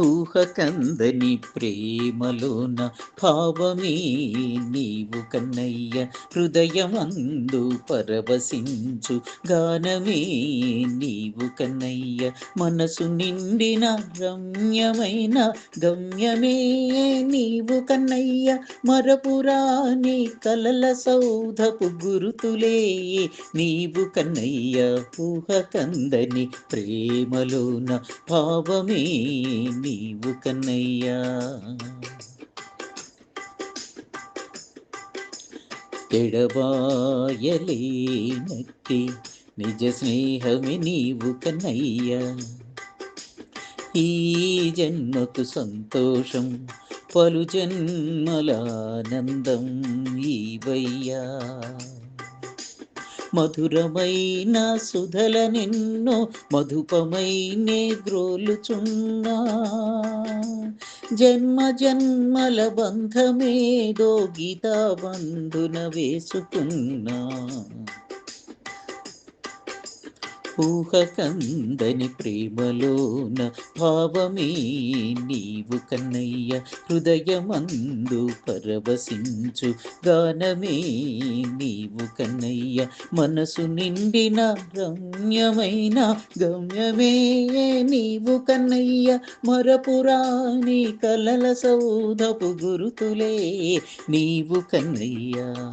ఊహ కందని ప్రేమలోన భావమే నీవు కన్నయ్య హృదయమందు పరవశించు గానమే నీవు కన్నయ్య. మనసు నిండిన రమ్యమైన గమ్యమే నీవు కన్నయ్య. మరపురాని కలల సౌధపు గురుతులే నీవు కన్నయ్య. ఊహ కందని ప్రేమలోన భావమే నీవు కన్నయ్యా ఎడబాయలేనట్టి నిజ స్నేహమే నీవు కన్నయ్యా ఈ జన్మకు సంతోషం పలు జన్మలానందం ఈవయ్యా. మధురమైన సుధల నిన్ను మధుపమైనే గ్రోలుచున్నా. జన్మ జన్మల బంధమేదో గీతా బంధున వేసుకున్నా. ఊహ కందని ప్రేమలోన భావమే నీవు కన్నయ్య హృదయమందు పరవశించు గానమే నీవు కన్నయ్య. మనసు నిండిన రమ్యమైన గమ్యమే నీవు కన్నయ్య. మరపురాని కలల సౌధపు గురుతులే నీవు కన్నయ్యా.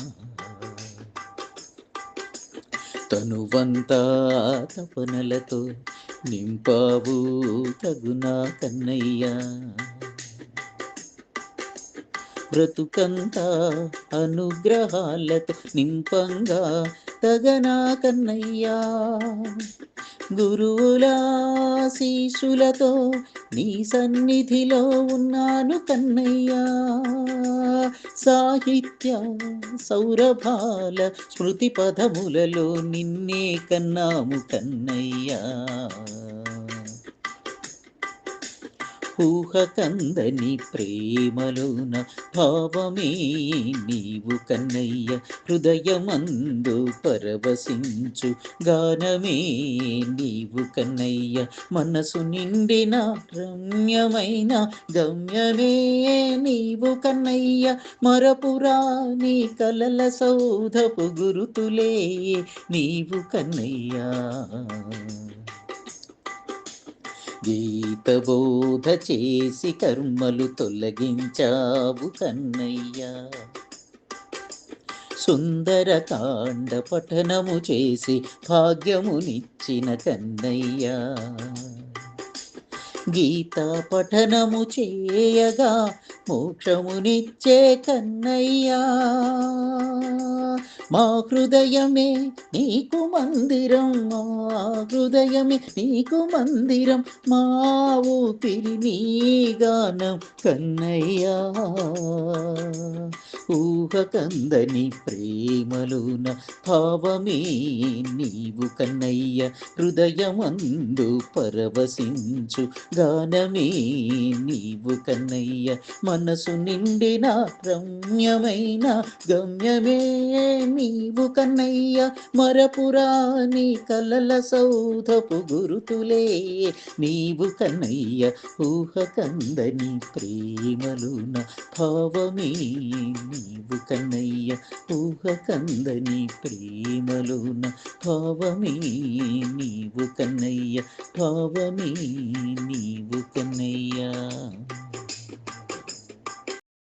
తనువంతా తపనలతో నింపావు తగునా కన్నయ్యా. బ్రతుకంతా అనుగ్రహాలతో నింపంగా తగనా కన్నయ్యా. గురువులాశీషులతో నీ సన్నిధిలో ఉన్నాను కన్నయ్యా. సాహిత్య సౌరభాల స్మృతి పదములలో నిన్నే కన్నాము కన్నయ్యా. ఊహ కందని ప్రేమలోన భావమే నీవు కన్నయ్య హృదయమందు పరవశించు గానమే నీవు కన్నయ్య. మనసు నిండిన రమ్యమైన గమ్యమే నీవు కన్నయ్య. మరపురాని కలల సౌధపు గురుతులే నీవు కన్నయ్యా. గీతబోధ చేసి కర్మలు తొలగించావు కన్నయ్యా. సుందరకాండ పఠనము చేసి భాగ్యమునిచ్చిన కన్నయ్యా. గీత పఠనము చేయగా మోక్షమునిచ్చే కన్నయ్యా. మా హృదయమే నీకు మందిరం మా హృదయమే నీకు మందిరం మా ఊపిరి నీ గానం కన్నయ్యా. ఊహ కందని ప్రేమలున భావమే నీవు కన్నయ్య. హృదయమందు పరవశించు గానమే నీవు కన్నయ్య. మనసు నిండిన రమ్యమైన గమ్యమే నీవు కన్నయ్య. మరపురాని కలల సౌధపు గురుతులే నీవు కన్నయ్య. ఊహ కందని ప్రేమలున భావమే నీవు కన్నయ్య. ఊహ కందని ప్రేమలున భావమే నీవు కన్నయ్య. నీవు కొన్నయ్యా.